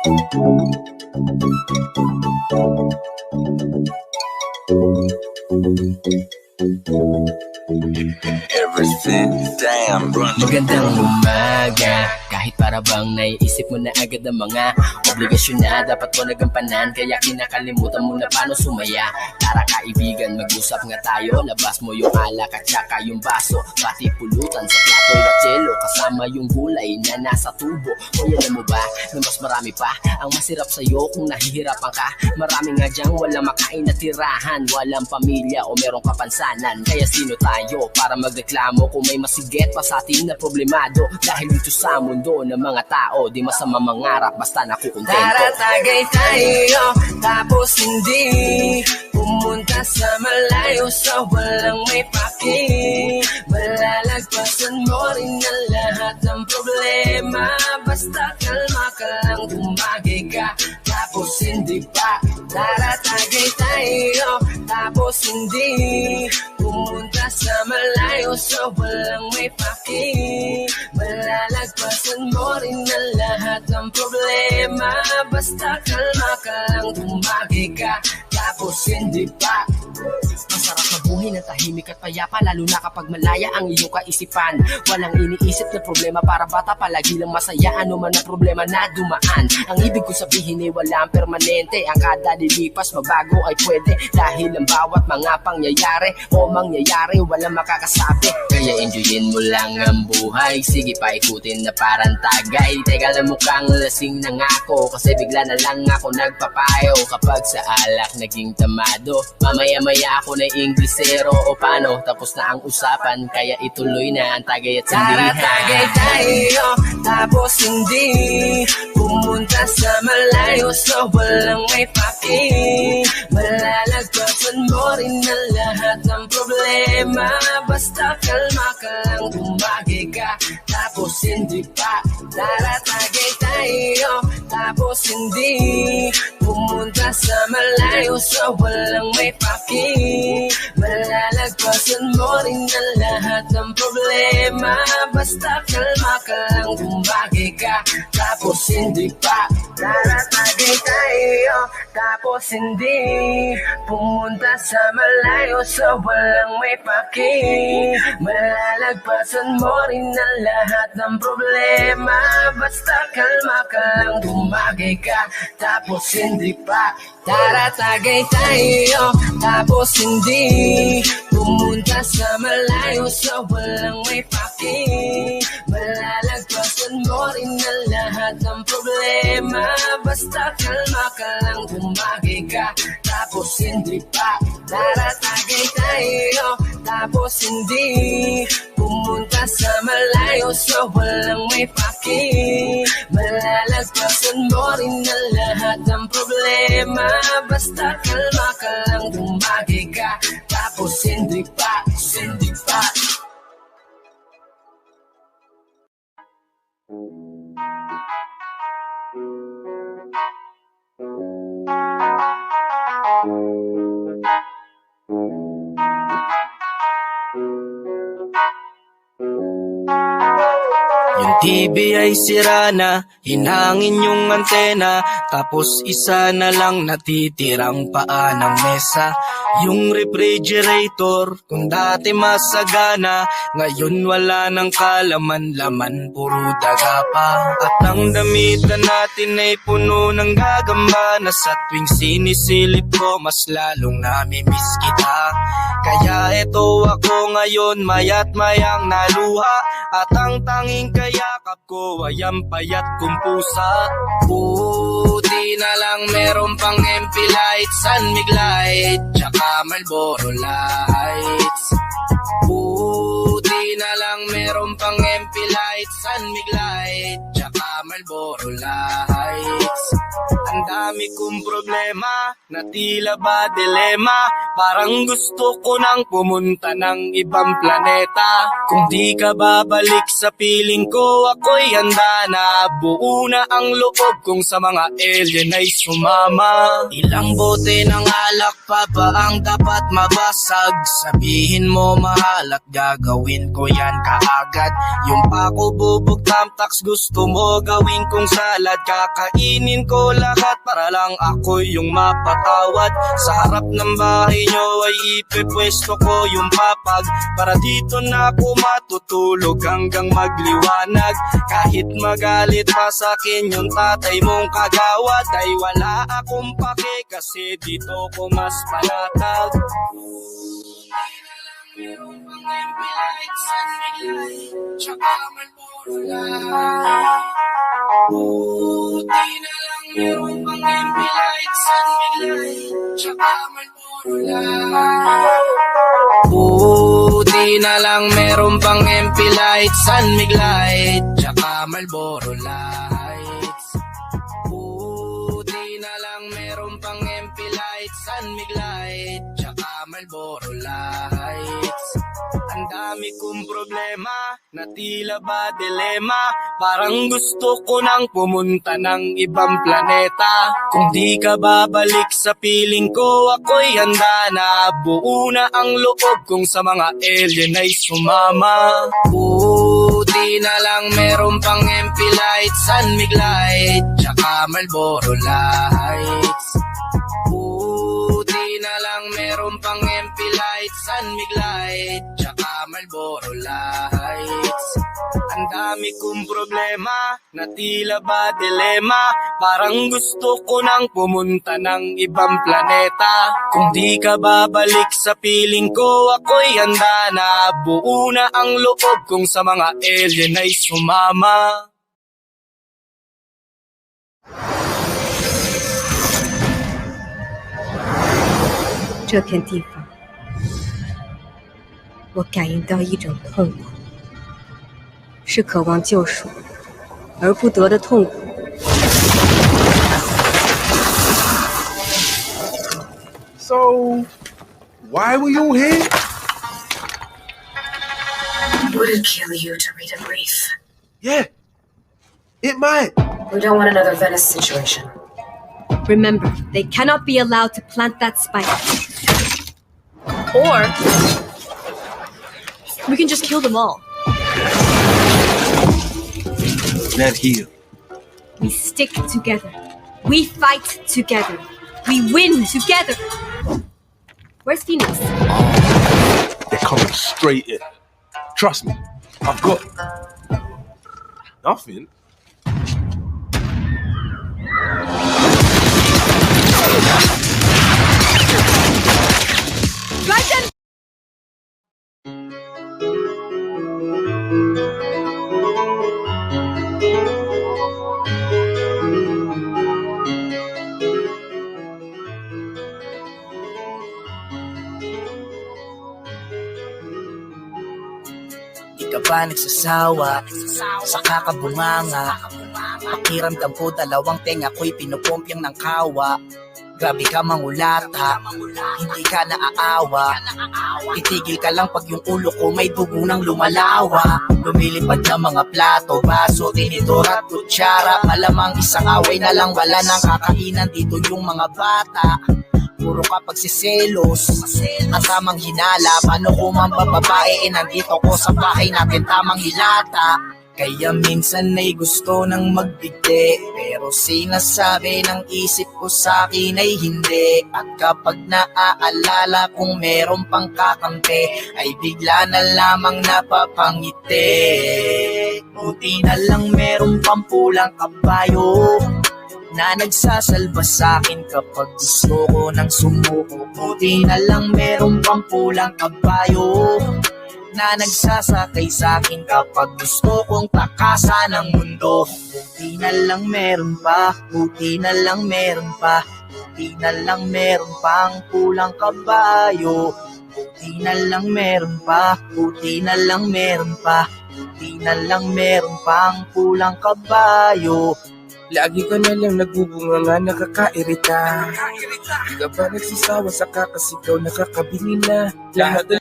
Everything damn run. Magandang umaga Kahit para bang naiisip mo na agad ang mga Obligasyon na dapat mo nagampanan Kaya kinakalimutan mo na paano sumaya. Tara kaibigan, mag-usap nga tayo. Labas mo yung alak at saka yung baso. Pati pulutan sa plato at chelo Kasama yung gulay na nasa tubo. O alam mo ba na mas marami pa Ang masirap sa'yo kung nahihirapan ka? Marami nga dyang walang makain na tirahan. Walang pamilya o merong kapansanan. Kaya sino tayo para magreklamo Kung may masigit pa sa atin na problemado? Dahil dito sa mundo ng mga tao. Di masama mangarap basta nakukontento. Tara tagay tayo, tapos hindi. Pumunta sa malayo sa walang may paki. Malalagpasan mo rin ang lahat ng problema. Basta kalma ka lang, tumagay ka. Tapos hindi pa. Tara tagay tayo, tapos hindi. Pumunta sa malayo sa walang may paki Malalagpasan mo rin ang lahat ng problema. Basta kalma ka lang, tumagay ka Tapos hindi pa. Masarap mabuhay ng tahimik at payapa Lalo na kapag malaya ang iyong kaisipan. Walang iniisip na problema para bata Palagi lang masaya. Ano man ang problema na dumaan. Ang ibig ko sabihin ay walang permanente. Ang kada lilipas mabago ay pwede. Dahil ang bawat mga pangyayari O mangyayari walang makakasabi. Kaya enjoyin mo lang ang buhay. Sige paikutin na parang tagay. Teka lang mukhang lasing na nga ako Kasi bigla na lang ako nagpapayo. Kapag sa alak naging tamado Mamaya-maya ako na Inglesero O paano? Tapos na ang usapan Kaya ituloy na ang tagay at Tara tagay sindihan tayo, tapos hindi Pumunta sa malayo. Sa walang may paki Malalagpasan mo rin ang lahat ng problema. Basta kalma ka lang, tumagay ka Tapos hindi pa. Tara tagay tayo, tapos hindi. Pumunta sa malayo sa walang may paki. Malalagpasan mo rin ang lahat ng problema. Basta kalma ka lang, tumagay ka. Tapos hindi pa Tagay tayo, tapos hindi. Pumunta sa malayo sa walang may paki. Malalagpasan mo rin ang lahat ng problema. Basta kalma ka lang, tumagay ka Tapos hindi pa. Tara tagay tayo, tapos hindi Pumunta sa malayo sa walang may paki Malalagpasan mo rin ang lahat ng problema. Basta kalma ka lang, tumagay ka. Tapos hindi pa Tara tagay tayo, tapos hindi Pumunta sa malayo sa walang may paki Malalagpasan mo rin ang lahat ng problema. Basta kalma ka lang, Yung TV ay sira na, hinangin yung antena, tapos isa na lang natitirang paa ng mesa. Yung refrigerator, kung dati masagana, ngayon wala nang kalaman-laman, puro daga pa. At ang damitan natin ay puno ng gagamba, na sa tuwing sinisilip ko, mas lalong namimiss kita. Kaya eto ako ngayon, mayat mayang naluha, at ang tanging kayakap ko ay ang payat kong pusa. Buti na lang meron pang MP lights, San Mig light, tsaka Marlboro lights. Dami kong problema na tila ba dilema? Parang gusto ko nang pumunta ng ibang planeta. Kung di ka babalik sa piling ko ako'y handa na. Buo na ang loob kung sa mga alien ay sumama. Ilang bote ng alak pa ba ang dapat mabasag? Sabihin mo mahal at gagawin ko yan kaagad. Yung pako bubog tamtax gusto mo gawin kong salad. Kakainin ko lahat para lang ako yung mapatawad. Sa harap ng bahay nyo ay ipepwesto ko yung papag. Para dito na ako matutulog hanggang magliwanag. Kahit magalit pa sa akin yung tatay mong kagawad Ay wala akong pake kasi dito ko mas light Buti na lang meron MP lights at light Tsaka Marlboro light Buti na lang meron pang MP lights San Mig light Tsaka Marlboro lights. Buti na lang meron pang MP lights San Mig light Tsaka Marlboro lights. Ang dami kong problema na tila ba dilema? Parang gusto ko nang pumunta ng ibang planeta. Kung di ka babalik sa piling ko ako'y handa na. Buo na ang loob kung sa mga alien ay sumama. Buti na lang meron pang MP lights, San Mig light Tsaka Marlboro lights Lights, Sunmig Light, tsaka Marlboro Lights. Ang dami kong problema, na tila ba dilema? Parang gusto ko nang pumunta ng ibang planeta. Kung di ka babalik sa piling ko, ako'y handa na. Buo na ang loob kong sa mga alien ay sumama. Chuck Antifa. 我感应到一种痛苦，是渴望救赎而不得的痛苦。So, why were you here? Would it kill you to read a brief? Yeah, it might. We don't want another Venice situation. Remember, they cannot be allowed to plant that spike. Or we can just kill them all. Not here. We stick together. We fight together. We win together. Where's Phoenix? They're coming straight in. Trust me, I've got nothing. Them! Di ka ba nagsasawa? Sa kakabunganga? Pakiramdam ko dalawang tenga ko'y pinupumpyang ng kawa. Grabe ka mangulata, hindi ka naaawa. Titigil ka lang pag yung ulo ko may dugo ng lumalawa. Lumilipad na mga plato, baso, tinidor at kutsara. Malamang isang away na lang wala nang kakainan dito yung mga bata Puro ka pagsiselos At tamang hinala. Paano kung mambababae eh, Nandito ko sa bahay natin tamang hilata? Kaya minsan ay gusto nang magbigti Pero sinasabi ng isip ko sa akin ay hindi. At kapag naaalala kung meron pang kakampi Ay bigla na lamang napapangiti. Buti na lang meron pang pulang kabayo na nagsasalba sa akin kapag gusto ko ng sumuko. Buti na lang meron pang pulang kabayo na nagsasakay sa akin kapag gusto kong takasan ng mundo. Buti na lang meron pa, buti na lang meron pa Buti na lang meron pang pulang kabayo. Buti na lang meron pa, buti na lang meron pa Buti na lang meron pang pulang kabayo Lagi ka na lang nagbubunga nga nakakairita. Di ka ba nagsisawa sa kakasigaw nakakabili na. Lahat na